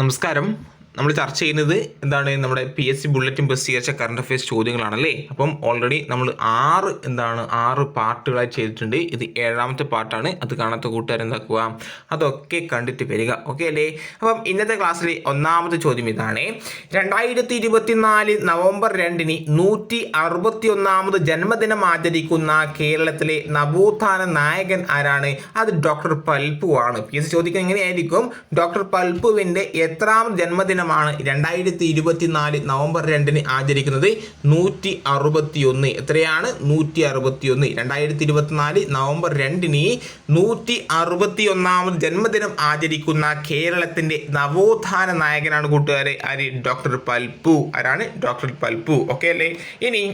നമസ്കാരം. നമ്മൾ ചർച്ച ചെയ്യുന്നത് എന്താണ് നമ്മുടെ പി എസ് സി ബുള്ളറ്റിൻ പ്രസിദ്ധീകരിച്ച കറണ്ട് അഫയേഴ്സ് ചോദ്യങ്ങളാണല്ലേ? അപ്പം ഓൾറെഡി നമ്മൾ ആറ് എന്താണ് ആറ് പാർട്ടുകളായി ചെയ്തിട്ടുണ്ട്. ഇത് ഏഴാമത്തെ പാർട്ടാണ് അത് കാണാത്ത കൂട്ടുകാർ എന്താക്കുക? അതൊക്കെ കണ്ടിട്ട് വരിക. ഓക്കെ അല്ലേ? അപ്പം ഇന്നത്തെ ക്ലാസ്സിലെ ഒന്നാമത്തെ ചോദ്യം ഇതാണ്. രണ്ടായിരത്തി ഇരുപത്തിനാല് നവംബർ രണ്ടിന് നൂറ്റി അറുപത്തി ഒന്നാമത് ജന്മദിനം ആചരിക്കുന്ന കേരളത്തിലെ നവോത്ഥാന നായകൻ ആരാണ്? അത് ഡോക്ടർ പൽപ്പു ആണ് പി എസ് സി ചോദിക്കുന്നത് എങ്ങനെയായിരിക്കും? ഡോക്ടർ പൽപ്പുവിന്റെ എത്രാം ജന്മദിനമാണ് രണ്ടായിരത്തി ഇരുപത്തിനാല് നവംബർ രണ്ടിന് ആചരിക്കുന്നത് നൂറ്റി അറുപത്തി ഒന്ന് എത്രയാണ്? നൂറ്റി അറുപത്തി ഒന്ന് രണ്ടായിരത്തി ഇരുപത്തിനാല് നവംബർ രണ്ടിന് നൂറ്റി അറുപത്തി ഒന്നാമത് ജന്മദിനം ആചരിക്കുന്ന കേരളത്തിന്റെ നവോത്ഥാന നായകനാണ് കൂട്ടുകാരെ ആര്? ഡോക്ടർ പൽപ്പു ആരാണ്? ഡോക്ടർ പൽപ്പു ഓക്കെ അല്ലേ? ഇനി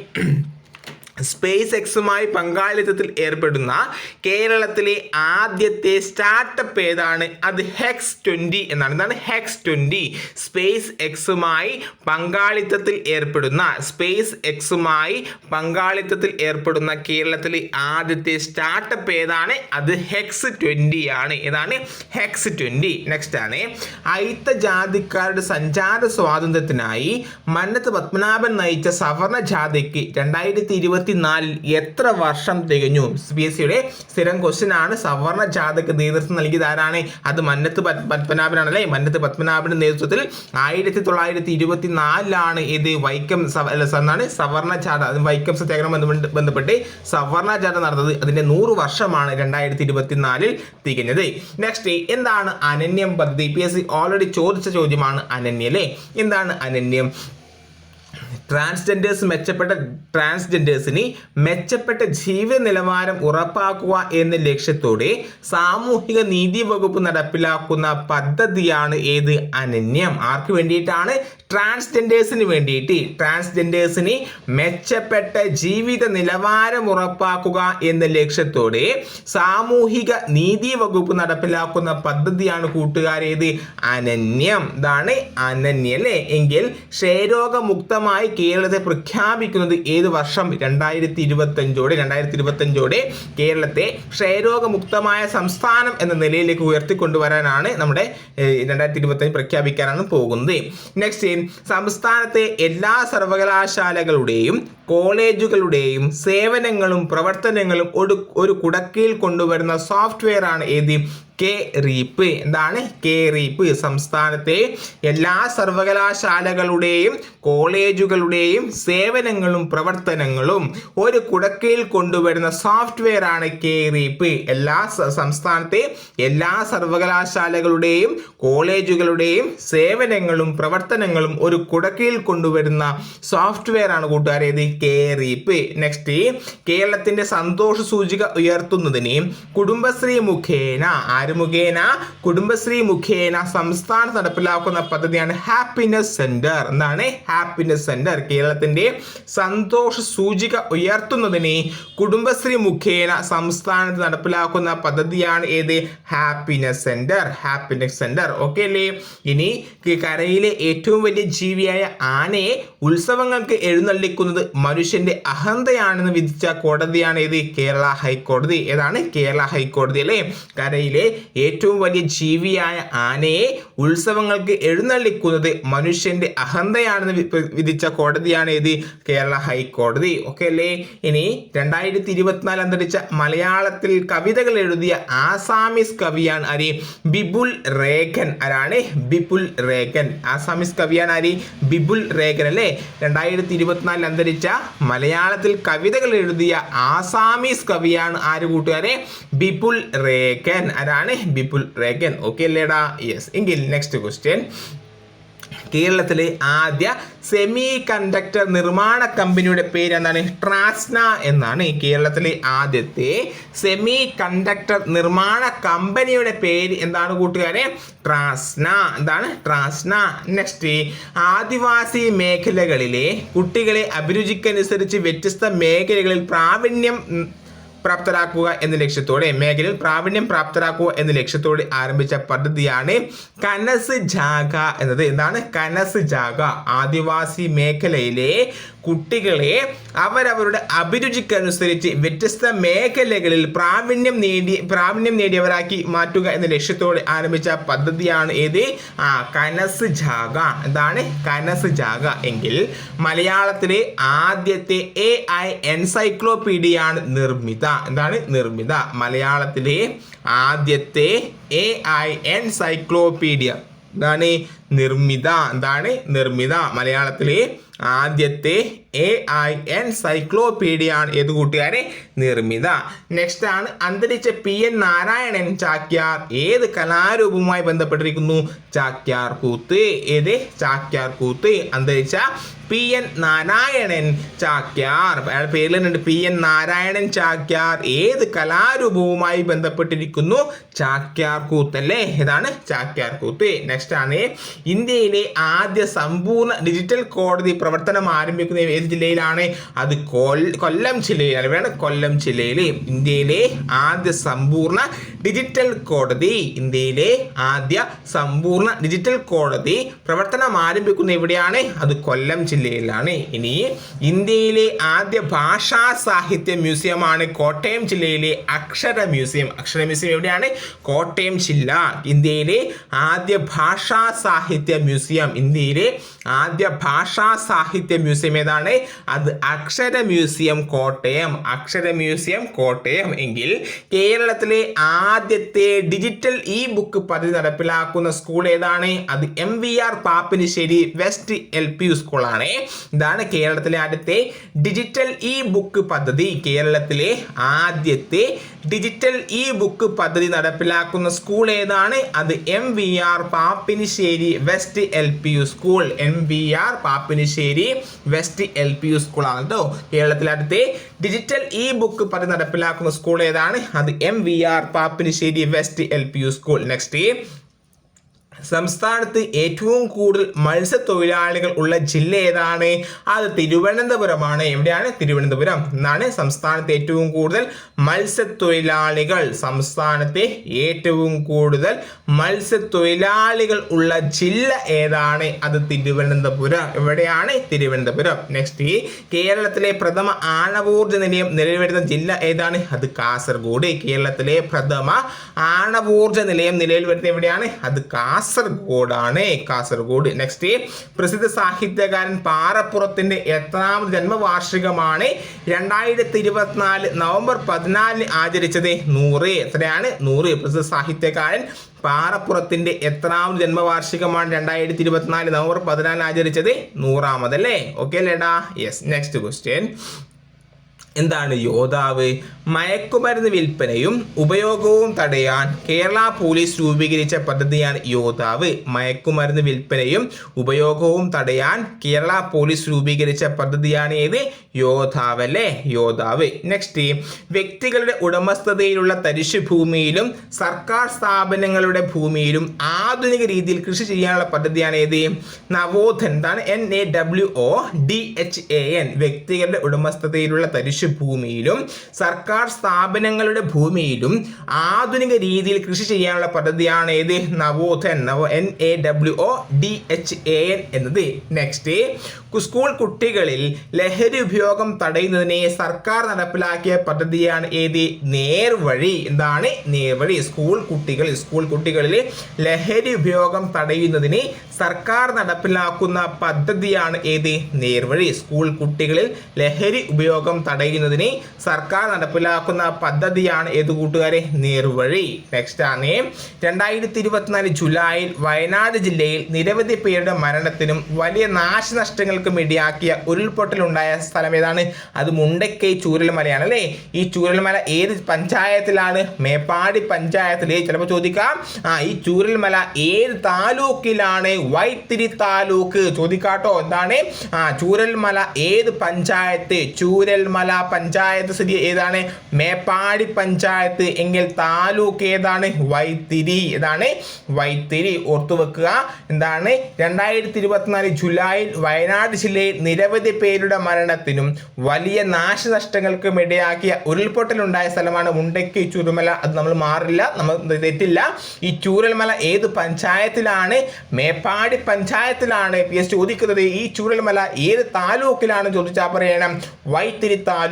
സ്പേസ് എക്സുമായി പങ്കാളിത്തത്തിൽ ഏർപ്പെടുന്ന കേരളത്തിലെ ആദ്യത്തെ സ്റ്റാർട്ടപ്പ് ഏതാണ്? അത് ഹെക്സ് ട്വന്റി എന്നാണ്. എന്താണ് ഹെക്സ് ട്വന്റി സ്പേസ് എക്സുമായി പങ്കാളിത്തത്തിൽ ഏർപ്പെടുന്ന സ്പേസ് എക്സുമായി പങ്കാളിത്തത്തിൽ ഏർപ്പെടുന്ന കേരളത്തിലെ ആദ്യത്തെ സ്റ്റാർട്ടപ്പ് ഏതാണ്? അത് ഹെക്സ് ട്വന്റി ആണ്. ഏതാണ്? ഹെക്സ് ട്വന്റി നെക്സ്റ്റ് ആണ്. അയിത്ത ജാതിക്കാരുടെ സഞ്ചാര സ്വാതന്ത്ര്യത്തിനായി മന്നത്ത് പത്മനാഭൻ നയിച്ച സവർണ ജാഥയ്ക്ക് രണ്ടായിരത്തി ഇരുപത്തിനാലിൽ എത്ര വർഷം തികഞ്ഞു? പി എസ് സിയുടെ സ്ഥിരം ക്വസ്റ്റ്യൻ ആണ്. സവർണ ജാഥയ്ക്ക് നേതൃത്വം നൽകിയത് ആരാണ്? അത് മന്നത്ത് പത്- പത്മനാഭനാണല്ലേ? മന്നത്ത് പത്മനാഭന്റെ നേതൃത്വത്തിൽ ആയിരത്തി തൊള്ളായിരത്തി ഇരുപത്തി നാലിലാണ് ഇത് വൈക്കം അല്ല, സ- സവർണ ജാഥ വൈക്കം സത്യാഗ്രഹം ബന്ധപ്പെട്ട് ബന്ധപ്പെട്ട് സവർണ ജാഥ നടന്നത്. അതിന്റെ നൂറ് വർഷമാണ് രണ്ടായിരത്തി ഇരുപത്തിനാലിൽ തികഞ്ഞത്. നെക്സ്റ്റ് എന്താണ് അനന്യം പദ്ധതി? പി എസ് സി ഓൾറെഡി ചോദിച്ച ചോദ്യമാണ് അനന്യ അല്ലേ? എന്താണ് അനന്യം? ട്രാൻസ്ജെൻഡേഴ്സ് മെച്ചപ്പെട്ട ട്രാൻസ്ജെൻഡേഴ്സിന് മെച്ചപ്പെട്ട ജീവിത നിലവാരം ഉറപ്പാക്കുക എന്ന ലക്ഷ്യത്തോടെ സാമൂഹിക നീതി വകുപ്പ് നടപ്പിലാക്കുന്ന പദ്ധതിയാണ് ഏത്? അനന്യം. ആർക്ക് വേണ്ടിയിട്ടാണ്? ട്രാൻസ്ജെൻഡേഴ്സിന് വേണ്ടിയിട്ട്. ട്രാൻസ്ജെൻഡേഴ്സിന് മെച്ചപ്പെട്ട ജീവിത നിലവാരം ഉറപ്പാക്കുക എന്ന ലക്ഷ്യത്തോടെ സാമൂഹിക നീതി വകുപ്പ് നടപ്പിലാക്കുന്ന പദ്ധതിയാണ് കൂട്ടുകാരേത് അനന്യം. ഇതാണ് അനന്യ അല്ലേ? എങ്കിൽ ക്ഷയരോഗമുക്തമായി കേരളത്തെ പ്രഖ്യാപിക്കുന്നത് ഏത് വർഷം? രണ്ടായിരത്തി ഇരുപത്തഞ്ചോടെ രണ്ടായിരത്തി ഇരുപത്തഞ്ചോടെ കേരളത്തെ ക്ഷയരോഗമുക്തമായ സംസ്ഥാനം എന്ന നിലയിലേക്ക് ഉയർത്തിക്കൊണ്ടുവരാനാണ് നമ്മുടെ രണ്ടായിരത്തി ഇരുപത്തഞ്ച് പ്രഖ്യാപിക്കാനാണ് പോകുന്നത്. നെക്സ്റ്റ് സംസ്ഥാനത്തെ എല്ലാ സർവകലാശാലകളുടെയും കോളേജുകളുടെയും സേവനങ്ങളും പ്രവർത്തനങ്ങളും ഒരു ഒരു കുടക്കീൽ കൊണ്ടുവരുന്ന സോഫ്റ്റ്വെയർ ആണ് ഏത്? K reap. എന്താണ്? K reap. സംസ്ഥാനത്തെ എല്ലാ സർവകലാശാലകളുടെയും കോളേജുകളുടെയും സേവനങ്ങളും പ്രവർത്തനങ്ങളും ഒരു കുടക്കീൽ കൊണ്ടുവരുന്ന സോഫ്റ്റ്വെയർ ആണ് കെ റീപ്പ്. എല്ലാ സംസ്ഥാനത്തെ എല്ലാ സർവകലാശാലകളുടെയും കോളേജുകളുടെയും സേവനങ്ങളും പ്രവർത്തനങ്ങളും ഒരു കുടക്കീൽ കൊണ്ടുവരുന്ന സോഫ്റ്റ്വെയർ ആണ് കൂട്ടുകാരെ. ഇത് കെ റീപ്പ്. നെക്സ്റ്റ് കേരളത്തിന്റെ സന്തോഷ സൂചിക ഉയർത്തുന്നതിന് കുടുംബശ്രീ മുഖേന ആര് മുഖേന കുടുംബശ്രീ മുഖേന സംസ്ഥാനം നടപ്പിലാക്കുന്ന പദ്ധതിയാണ് ഹാപ്പിനെസ് സെന്റർ എന്താണ്? ഹാപ്പിനെസ് സെന്റർ കേരളത്തിന്റെ സന്തോഷ സൂചിക ഉയർത്തുന്നതിന് കുടുംബശ്രീ മുഖേന സംസ്ഥാനത്ത് നടപ്പിലാക്കുന്ന പദ്ധതിയാണ് ഏത്? Happiness centre happiness centre okay അല്ലേ? ഇനി കരയിലെ ഏറ്റവും വലിയ ജീവിയായ ആനയെ ഉത്സവങ്ങൾക്ക് എഴുന്നള്ളിക്കുന്നത് മനുഷ്യന്റെ അഹന്തയാണെന്ന് വിധിച്ച കോടതിയാണ് ഏത്? കേരള ഹൈക്കോടതി. ഏതാണ്? കേരള ഹൈക്കോടതി അല്ലേ? കരയിലെ ഏറ്റവും വലിയ ജീവിയായ ആനയെ ഉത്സവങ്ങൾക്ക് എഴുന്നള്ളിക്കുന്നത് മനുഷ്യന്റെ അഹന്തയാണെന്ന് വിധിച്ച കോടതിയാണ് ഏത് കേരള ഹൈക്കോടതി. ഓക്കെ അല്ലേ? ഇനി രണ്ടായിരത്തി ഇരുപത്തിനാല് അന്തരിച്ച മലയാളത്തിൽ കവിതകൾ എഴുതിയ ആസാമിസ് കവിയാണ് ആര്? ബിപുൽ റേഖൻ ആരാണ്? ബിപുൽ റേഖൻ ആസാമിസ് കവിയാണ് ആര്? ബിപുൽ റേഖൻ അല്ലേ? രണ്ടായിരത്തി ഇരുപത്തിനാലിൽ അന്തരിച്ച മലയാളത്തിൽ കവിതകൾ എഴുതിയ ആസാമിസ് കവിയാണ് ആര് കൂട്ടുകാരെ? ബിപുൽ റേഖൻ ആരാണ്? ബിപുൽ റേഖൻ ഓക്കെ അല്ലേടാ യെസ് എങ്കിൽ നെക്സ്റ്റ് ക്വസ്റ്റ്യൻ കേരളത്തിലെ ആദ്യ സെമി കണ്ടക്ടർ നിർമ്മാണ കമ്പനിയുടെ പേര് എന്താണ്? ട്രാസ്ന എന്നാണ്. കേരളത്തിലെ ആദ്യത്തെ സെമി കണ്ടക്ടർ നിർമ്മാണ കമ്പനിയുടെ പേര് എന്താണ് കൂട്ടുകാരെ? ട്രാസ്ന എന്താണ്? ട്രാസ്ന നെക്സ്റ്റ് ആദിവാസി മേഖലകളിലെ കുട്ടികളെ അഭിരുചിക്കനുസരിച്ച് വ്യത്യസ്ത മേഖലകളിൽ പ്രാവീണ്യം പ്രാപ്തരാക്കുക എന്ന ലക്ഷ്യത്തോടെ മേഖലയിൽ പ്രാവീണ്യം പ്രാപ്തരാക്കുക എന്ന ലക്ഷ്യത്തോടെ ആരംഭിച്ച പദ്ധതിയാണ് കനസ് ജാഗ എന്നത്. എന്താണ്? കനസ് ജാഗ. ആദിവാസി മേഖലയിലെ കുട്ടികളെ അവരവരുടെ അഭിരുചിക്കനുസരിച്ച് വ്യത്യസ്ത മേഖലകളിൽ പ്രാവീണ്യം നേടി പ്രാവീണ്യം നേടിയവരാക്കി മാറ്റുക എന്ന ലക്ഷ്യത്തോടെ ആരംഭിച്ച പദ്ധതിയാണ് ഏത്? ആ കനസ് ജാഗ. എന്താണ്? കനസ് ജാഗ. എങ്കിൽ മലയാളത്തിലെ ആദ്യത്തെ എ ഐ എൻസൈക്ലോപീഡിയാണ് നിർമ്മിത. എന്താണ്? നിർമ്മിത. മലയാളത്തിലെ ആദ്യത്തെ എ ഐ എൻസൈക്ലോപീഡിയ എന്താണ്? നിർമ്മിത. എന്താണ്? നിർമ്മിത. മലയാളത്തിലെ ആദ്യത്തെ എ ഐ എൻസൈക്ലോപീഡിയ ആണ് ഏത് കൂട്ടുകാരെ? നിർമ്മിത. നെക്സ്റ്റ് ആണ് അന്തരിച്ച പി എൻ നാരായണൻ ചാക്യാർ. ഏത് കലാരൂപവുമായി ബന്ധപ്പെട്ടിരിക്കുന്നു? ചാക്യാർ കൂത്ത് ഏത്? ചാക്യാർ കൂത്ത് അന്തരിച്ച പി എൻ നാരായണൻ ചാക്യാർ. അയാളുടെ പേരിൽ തന്നെയുണ്ട്. P N Narayanan Chakyar. ഏത് കലാരൂപവുമായി ബന്ധപ്പെട്ടിരിക്കുന്നു? ചാക്യാർ കൂത്ത് അല്ലേ? ഇതാണ് ചാക്യാർ കൂത്ത് നെക്സ്റ്റ് ആണ്. ഇന്ത്യയിലെ ആദ്യ സമ്പൂർണ ഡിജിറ്റൽ കോടതി പ്രവർത്തനം ആരംഭിക്കുന്ന ഏത് ജില്ലയിലാണ്? അത് കൊല്ലം ജില്ലയിലാണ്. വേണം കൊല്ലം ജില്ലയിൽ ഇന്ത്യയിലെ ആദ്യ സമ്പൂർണ ഡിജിറ്റൽ കോടതി ഇന്ത്യയിലെ ആദ്യ സമ്പൂർണ ഡിജിറ്റൽ കോടതി പ്രവർത്തനം ആരംഭിക്കുന്ന എവിടെയാണ്? അത് കൊല്ലം ജില്ലയിലാണ്. ഇനി ഇന്ത്യയിലെ ആദ്യ ഭാഷാ സാഹിത്യ മ്യൂസിയമാണ് കോട്ടയം ജില്ലയിലെ അക്ഷര മ്യൂസിയം അക്ഷര മ്യൂസിയം എവിടെയാണ്? കോട്ടയം ജില്ല. ഇന്ത്യയിലെ ആദ്യ ഭാഷാ സാഹിത്യ മ്യൂസിയം ഇന്ത്യയിലെ ആദ്യ ഭാഷാ സാഹിത്യ മ്യൂസിയം ഏതാണ്? അത് അക്ഷര മ്യൂസിയം കോട്ടയം. അക്ഷര മ്യൂസിയം കോട്ടയം. എങ്കിൽ കേരളത്തിലെ ആദ്യത്തെ ഡിജിറ്റൽ ഇ ബുക്ക് പദ്ധതി നടപ്പിലാക്കുന്ന സ്കൂൾ ഏതാണ്? അത് M V R Pappinisseri west L P U സ്കൂളാണ് ഇതാണ് കേരളത്തിലെ ആദ്യത്തെ ഡിജിറ്റൽ ഇ ബുക്ക് പദ്ധതി. കേരളത്തിലെ ആദ്യത്തെ ഡിജിറ്റൽ ഇ ബുക്ക് പദ്ധതി നടപ്പിലാക്കുന്ന സ്കൂൾ ഏതാണ്? അത് M V R Pappinisseri west L P U school M V R Pappinisseri west L P U സ്കൂളാണ് കേട്ടോ കേരളത്തിലെ ആദ്യത്തെ ഡിജിറ്റൽ ഇ ബുക്ക് പദ്ധതി നടപ്പിലാക്കുന്ന സ്കൂൾ ഏതാണ്? അത് M V R Pappinisseri west L P U school. Next സംസ്ഥാനത്ത് ഏറ്റവും കൂടുതൽ മത്സ്യത്തൊഴിലാളികൾ ഉള്ള ജില്ല ഏതാണ്? അത് തിരുവനന്തപുരമാണ്. എവിടെയാണ്? തിരുവനന്തപുരം. എന്നാണ് സംസ്ഥാനത്ത് ഏറ്റവും കൂടുതൽ മത്സ്യത്തൊഴിലാളികൾ. സംസ്ഥാനത്തെ ഏറ്റവും കൂടുതൽ മത്സ്യത്തൊഴിലാളികൾ ഉള്ള ജില്ല ഏതാണ്? അത് തിരുവനന്തപുരം. എവിടെയാണ്? തിരുവനന്തപുരം. നെക്സ്റ്റ് കേരളത്തിലെ പ്രഥമ ആണവോർജ നിലയം നിലവിൽ വരുന്ന ജില്ല ഏതാണ്? അത് കാസർഗോഡ്. കേരളത്തിലെ പ്രഥമ ആണവോർജ നിലയം നിലവിൽ വരുന്നത് എവിടെയാണ്? അത് കാസർഗോഡാണ്. കാസർഗോഡ്. നെക്സ്റ്റ് പ്രസിദ്ധ സാഹിത്യകാരൻ പാറപ്പുറത്തിന്റെ എത്രാമത് ജന്മവാർഷികമാണ്. രണ്ടായിരത്തി ഇരുപത്തിനാല് നവംബർ പതിനാലിന് ആചരിച്ചത് നൂറ്. എത്രയാണ്? നൂറ്. പ്രസിദ്ധ സാഹിത്യകാരൻ പാറപ്പുറത്തിന്റെ എത്രാമത് ജന്മവാർഷികമാണ് രണ്ടായിരത്തി ഇരുപത്തിനാല് നവംബർ പതിനാലിന് ആചരിച്ചത് നൂറാമതല്ലേ? ഓക്കെ അല്ലേടാ? യെസ് നെക്സ്റ്റ് ക്വസ്റ്റ്യൻ എന്താണ് യോദ്ധാവ്? മയക്കുമരുന്ന് വിൽപ്പനയും ഉപയോഗവും തടയാൻ കേരള പോലീസ് രൂപീകരിച്ച പദ്ധതിയാണ് യോദ്ധാവ്. മയക്കുമരുന്ന് വിൽപ്പനയും ഉപയോഗവും തടയാൻ കേരള പോലീസ് രൂപീകരിച്ച പദ്ധതിയാണ് ഏത്? യോദ്ധാവ് അല്ലേ? യോദ്ധാവ്. നെക്സ്റ്റ് വ്യക്തികളുടെ ഉടമസ്ഥതയിലുള്ള തരിശു ഭൂമിയിലും സർക്കാർ സ്ഥാപനങ്ങളുടെ ഭൂമിയിലും ആധുനിക രീതിയിൽ കൃഷി ചെയ്യാനുള്ള പദ്ധതിയാണ് ഏത്? നവോധൻ എന്താണ്? N A W O D H A N വ്യക്തികളുടെ ഉടമസ്ഥതയിലുള്ള തരിശു ഭൂമിയിലും സർക്കാർ സ്ഥാപനങ്ങളുടെ ഭൂമിയിലും ആധുനിക രീതിയിൽ കൃഷി ചെയ്യാനുള്ള പദ്ധതിയാണ് ഏത്? Navodhan നവോ N A W O D H A N എന്നത്. നെക്സ്റ്റ് സ്കൂൾ കുട്ടികളിൽ ലഹരി ഉപയോഗം തടയുന്നതിനെ സർക്കാർ നടപ്പിലാക്കിയ പദ്ധതിയാണ് ഏത്? നേർവഴി. എന്താണ്? നേർവഴി. സ്കൂൾ കുട്ടികൾ സ്കൂൾ കുട്ടികളിൽ ലഹരി ഉപയോഗം തടയുന്നതിന് സർക്കാർ നടപ്പിലാക്കുന്ന പദ്ധതിയാണ് ഏത്? നേർവഴി. സ്കൂൾ കുട്ടികളിൽ ലഹരി ഉപയോഗം തടയുന്നതിന് സർക്കാർ നടപ്പിലാക്കുന്ന പദ്ധതിയാണ് ഏത് കൂട്ടുകാരെ? നേർവഴി. നെക്സ്റ്റ് ആണ്. രണ്ടായിരത്തി ഇരുപത്തിനാല് ജൂലൈയിൽ വയനാട് ജില്ലയിൽ നിരവധി പേരുടെ മരണത്തിനും വലിയ നാശനഷ്ടങ്ങൾക്കും ഇടയാക്കിയ ഉരുൾപൊട്ടലുണ്ടായ സ്ഥലം ഏതാണ്? അത് മുണ്ടക്കൈ ചൂരൽമലയാണ് അല്ലേ? ഈ ചൂരൽമല ഏത് പഞ്ചായത്തിലാണ്? മേപ്പാടി പഞ്ചായത്തിൽ ചിലപ്പോൾ ചോദിക്കാം. ആ ഈ ചൂരൽമല ഏത് താലൂക്കിലാണ്? വൈത്തിരി താലൂക്ക്. ചോദിക്കാട്ടോ. എന്താണ്? ആ ചൂരൽമല ഏത് പഞ്ചായത്ത്? ചൂരൽമല പഞ്ചായത്ത് സ്ഥിതി ഏതാണ്? മേപ്പാടി പഞ്ചായത്ത്. എങ്കിൽ താലൂക്ക് ഏതാണ്? വൈത്തിരി. ഏതാണ് വൈത്തിരി. ഓർത്തു വെക്കുക. എന്താണ്? രണ്ടായിരത്തി ഇരുപത്തിനാല് ജൂലൈയിൽ വയനാട് ജില്ലയിൽ നിരവധി പേരുടെ മരണത്തിനും വലിയ നാശനഷ്ടങ്ങൾക്കും ഇടയാക്കിയ ഉരുൾപൊട്ടലുണ്ടായ സ്ഥലമാണ് മുണ്ടയ്ക്ക് ചുരുമല. അത് നമ്മൾ മാറില്ല. നമ്മൾ തെറ്റില്ല. ഈ ചൂരൽമല ഏത് പഞ്ചായത്തിലാണ്? മേപ്പാടി പഞ്ചായത്തിലാണ്. പി എസ് ചോദിക്കുന്നത് ഈ ചൂരൽമല ഏത് താലൂക്കിലാണ് ചോദിച്ചാൽ പറയണം. വൈത്തിരി താലൂക്ക്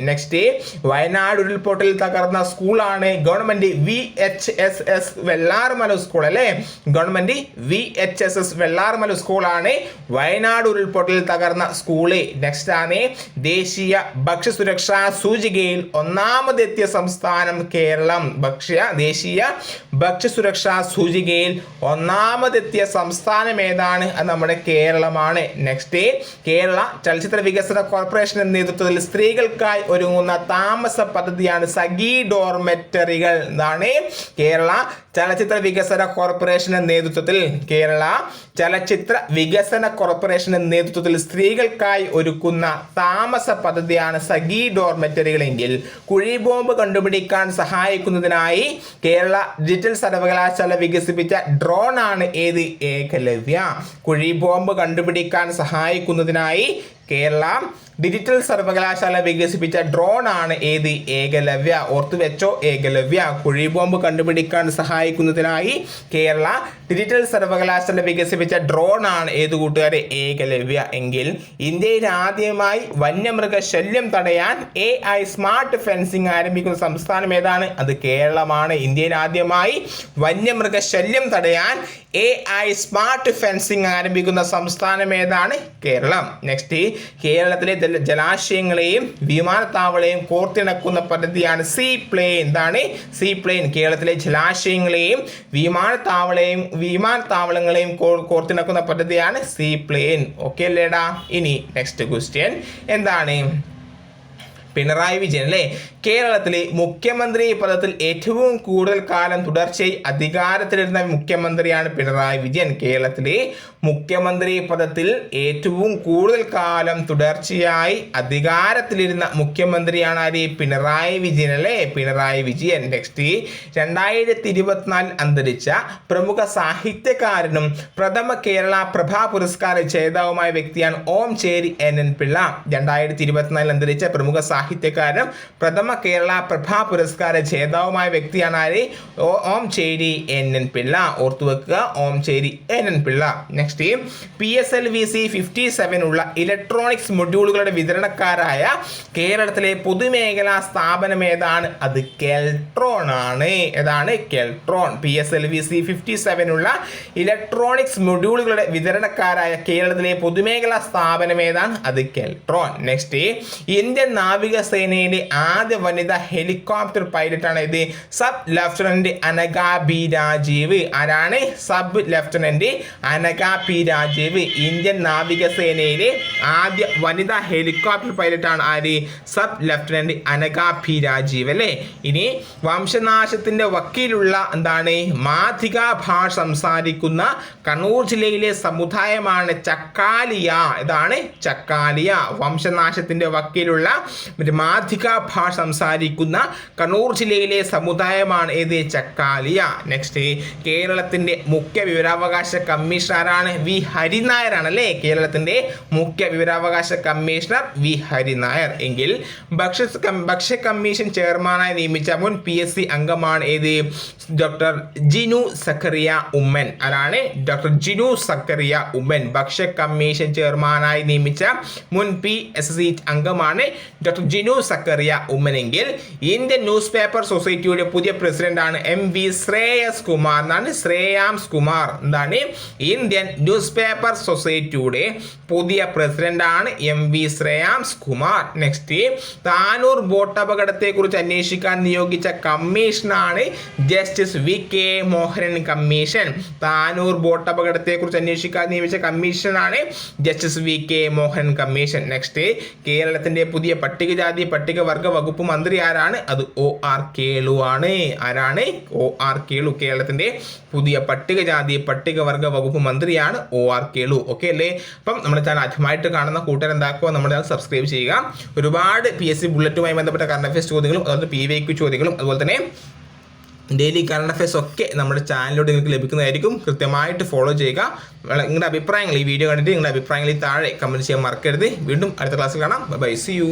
നെക്സ്റ്റ് വയനാട് ഉരുൾപൊട്ടൽ തകർന്ന സ്കൂളാണ് government V H S S Vellarmala school അല്ലേ? Government V H S S Vellarmala സ്കൂളാണ് വയനാട് ഉരുൾപൊട്ടൽ തകർന്ന സ്കൂൾ. നെക്സ്റ്റ് ആണ് ദേശീയ ഭക്ഷ്യസുരക്ഷാ സൂചികയിൽ ഒന്നാമതെത്തിയ സംസ്ഥാനം കേരളം. ഭക്ഷ്യ ദേശീയ ഭക്ഷ്യസുരക്ഷാ സൂചികയിൽ ഒന്നാമതെത്തിയ സംസ്ഥാനം ഏതാണ്? അത് നമ്മുടെ കേരളമാണ്. നെക്സ്റ്റ് കേരള ചലച്ചിത്ര വികസന കോർപ്പറേഷന്റെ നേതൃത്വത്തിൽ സ്ത്രീകൾക്കായി ഒരുങ്ങുന്ന താമസ പദ്ധതിയാണ് സഖി ഡോർമെറ്ററികൾ എന്നാണ് കേരള ചലച്ചിത്ര വികസന കോർപ്പറേഷന്റെ നേതൃത്വത്തിൽ. കേരള ചലച്ചിത്ര വികസന കോർപ്പറേഷന്റെ നേതൃത്വത്തിൽ സ്ത്രീകൾക്കായി ഒരുക്കുന്ന താമസ പദ്ധതിയാണ് സഖി ഡോർമെറ്ററികളെങ്കിൽ കുഴിബോംബ് കണ്ടുപിടിക്കാൻ സഹായിക്കുന്നതിനായി കേരള ഡിജിറ്റൽ സർവകലാശാല വികസിപ്പിച്ച ഡ്രോൺ ആണ് ഏത്? ഏകലവ്യ. കുഴിബോംബ് കണ്ടുപിടിക്കാൻ സഹായിക്കുന്നതിനായി കേരള ഡിജിറ്റൽ സർവകലാശാല വികസിപ്പിച്ച ഡ്രോൺ ആണ് ഏത് ഏകലവ്യ? ഓർത്തു വെച്ചോ ഏകലവ്യ. കുഴിബോംബ് കണ്ടുപിടിക്കാൻ സഹായിക്കുന്നതിനായി കേരള ഡിജിറ്റൽ സർവകലാശാല വികസിപ്പിച്ച ഡ്രോൺ ആണ് ഏത് കൂട്ടുകാരെ? ഏകലവ്യ. എങ്കിൽ ഇന്ത്യയിൽ ആദ്യമായി വന്യമൃഗ ശല്യം തടയാൻ എ ഐ സ്മാർട്ട് ഫെൻസിംഗ് ആരംഭിക്കുന്ന സംസ്ഥാനം ഏതാണ്? അത് കേരളമാണ്. ഇന്ത്യയിൽ ആദ്യമായി വന്യമൃഗ ശല്യം തടയാൻ എ ഐ സ്മാർട്ട് ഫെൻസിംഗ് ആരംഭിക്കുന്ന സംസ്ഥാനം ഏതാണ്? കേരളം. നെക്സ്റ്റ് കേരളത്തിലെ ജല- ജലാശയങ്ങളെയും വിമാനത്താവളെയും കോർത്തിണക്കുന്ന പദ്ധതിയാണ് സീ പ്ലെയിൻ. എന്താണ് സീ പ്ലെയിൻ. കേരളത്തിലെ ജലാശയങ്ങളെയും വിമാനത്താവളയും വിമാനത്താവളങ്ങളെയും കോർത്തിണക്കുന്ന പദ്ധതിയാണ് സീ പ്ലെയിൻ. ഓക്കെ അല്ലേടാ? ഇനി നെക്സ്റ്റ് ക്വസ്റ്റ്യൻ എന്താണ്? പിണറായി വിജയൻ അല്ലേ? കേരളത്തിലെ മുഖ്യമന്ത്രി പദത്തിൽ ഏറ്റവും കൂടുതൽ കാലം തുടർച്ചയായി അധികാരത്തിലിരുന്ന മുഖ്യമന്ത്രിയാണ് പിണറായി വിജയൻ. കേരളത്തിലെ മുഖ്യമന്ത്രി പദത്തിൽ ഏറ്റവും കൂടുതൽ കാലം തുടർച്ചയായി അധികാരത്തിലിരുന്ന മുഖ്യമന്ത്രിയാണ് ആര്? പിണറായി വിജയൻ അല്ലേ? പിണറായി വിജയൻ. നെക്സ്റ്റ് രണ്ടായിരത്തി ഇരുപത്തിനാലിൽ അന്തരിച്ച പ്രമുഖ സാഹിത്യകാരനും പ്രഥമ കേരള പ്രഭാ പുരസ്കാര ജേതാവുമായ വ്യക്തിയാണ് ഓം ചേരി എൻ എൻ പിള്ള. രണ്ടായിരത്തി ഇരുപത്തിനാലിൽ അന്തരിച്ച പ്രമുഖ സാഹിത്യകാരനും പ്രഥമ കേരള പ്രഭാ പുരസ്കാര ജേതാവുമായ വ്യക്തിയാണ് ആര്? Omchery N N Pillai. ഓർത്തു വെക്കുക Omchery N N Pillai. Next P S L V C fifty seven ഉള്ള ഇലക്ട്രോണിക്സ് മൊഡ്യൂളുകളുടെ വിതരണക്കാരായ കേരളത്തിലെ പൊതുമേഖലാ സ്ഥാപനം ഏതാണ്? അത് കെൽട്രോൺ ആണ്. ഏതാണ്? Keltron P S L V C fifty seven ഉള്ള ഇലക്ട്രോണിക്സ് മൊഡ്യൂളുകളുടെ വിതരണക്കാരായ കേരളത്തിലെ പൊതുമേഖലാ സ്ഥാപനം ഏതാണ്? അത് കെൽട്രോൺ നെക്സ്റ്റ് ഇന്ത്യൻ നാവികസേനയിലെ ആദ്യ വനിതാ ഹെലികോപ്റ്റർ പൈലറ്റ് ആണ്. ഇത് sub lieutenant Anagha B Rajeev. ആരാണ്? Sub lieutenant Anagha P Rajeev. Indian നാവികസേനയിലെ ആദ്യ വനിതാ ഹെലികോപ്റ്റർ പൈലറ്റ് ആണ് ആര്? Sub lieutenant Anagha P Rajeev അല്ലേ? ഇനി വംശനാശത്തിന്റെ വക്കീലുള്ള എന്താണ്? മാധിക ഭാഷ സംസാരിക്കുന്ന കണ്ണൂർ ജില്ലയിലെ സമുദായമാണ് ചക്കാലിയ. ഇതാണ് ചക്കാലിയ. വംശനാശത്തിന്റെ വക്കീലുള്ള മാധിക ഭാഷ സംസാരിക്കുന്ന കണ്ണൂർ ജില്ലയിലെ സമുദായമാണ് ഏത്? ചക്കാലിയ. നെക്സ്റ്റ് കേരളത്തിന്റെ മുഖ്യ വിവരാവകാശ കമ്മീഷണറാണ് വി. ഹരിനായരാണ് അല്ലേ? കേരളത്തിന്റെ മുഖ്യ വിവരാവകാശ കമ്മീഷണർ വി. ഹരിനായർ. എങ്കിൽ ഭക്ഷ്യ ഭക്ഷ്യ കമ്മീഷൻ ചെയർമാനായി നിയമിച്ച മുൻ പി എസ് സി അംഗമാണ് ഏത്? ഡോക്ടർ ജിനു സക്കറിയ ഉമ്മൻ. ആരാണ്? ഡോക്ടർ ജിനു സക്കറിയ ഉമ്മൻ. ഭക്ഷ്യ കമ്മീഷൻ ചെയർമാനായി നിയമിച്ച മുൻ പി എസ് സി അംഗമാണ് ഡോക്ടർ ജിനു സക്കറിയ ഉമ്മനെങ്കിൽ ഇന്ത്യൻ ന്യൂസ് പേപ്പർ സൊസൈറ്റിയുടെ പുതിയ പ്രസിഡന്റാണ് എം വി ശ്രേയസ് കുമാർ. എന്നാണ് ശ്രേയാംസ് കുമാർ. എന്താണ്? ഇന്ത്യൻ ന്യൂസ് പേപ്പർ സൊസൈറ്റിയുടെ പുതിയ പ്രസിഡന്റാണ് M V Shreyams Kumar. Next Tanur boat അപകടത്തെ കുറിച്ച് അന്വേഷിക്കാൻ നിയോഗിച്ച കമ്മീഷനാണ് justice V K Mohanan commission. Tanur boat അപകടത്തെ കുറിച്ച് അന്വേഷിക്കാൻ നിയമിച്ച കമ്മീഷനാണ് justice V K Mohan commission. Next കേരളത്തിന്റെ പുതിയ പട്ടികജാതി പട്ടികവർഗ വകുപ്പ് മന്ത്രി ആരാണ്? അത് ഒ ആർ കേളു ആണ്. ആരാണ്? ഒ ആർ കേളു കേരളത്തിന്റെ പുതിയ പട്ടികജാതി പട്ടികവർഗ വകുപ്പ് മന്ത്രിയാണ് ഒ ആർ കേളു. ഓക്കെ അല്ലേ? അപ്പം നമ്മുടെ ചാനൽ ആദ്യമായിട്ട് കാണുന്ന കൂട്ടർ എന്താക്കുക നമ്മുടെ ചാനൽ സബ്സ്ക്രൈബ് ചെയ്യുക. ഒരുപാട് പി എസ് സി ബുള്ളറ്റുമായി ബന്ധപ്പെട്ട കറണ്ട് അഫയേഴ്സ് ചോദ്യങ്ങളും അതുപോലെ പി വൈ ക്യു ചോദ്യങ്ങളും അതുപോലെ തന്നെ ഡെയിലി കറണ്ട് അഫയേഴ്സ് ഒക്കെ നമ്മുടെ ചാനലിലൂടെ നിങ്ങൾക്ക് ലഭിക്കുന്നതായിരിക്കും. കൃത്യമായിട്ട് ഫോളോ ചെയ്യുക. നിങ്ങളുടെ അഭിപ്രായങ്ങൾ ഈ വീഡിയോ കണ്ടിട്ട് നിങ്ങളുടെ അഭിപ്രായങ്ങൾ താഴെ കമന്റ് ചെയ്യാൻ മറക്കരുത്. വീണ്ടും അടുത്ത ക്ലാസ്സിൽ കാണാം. By C U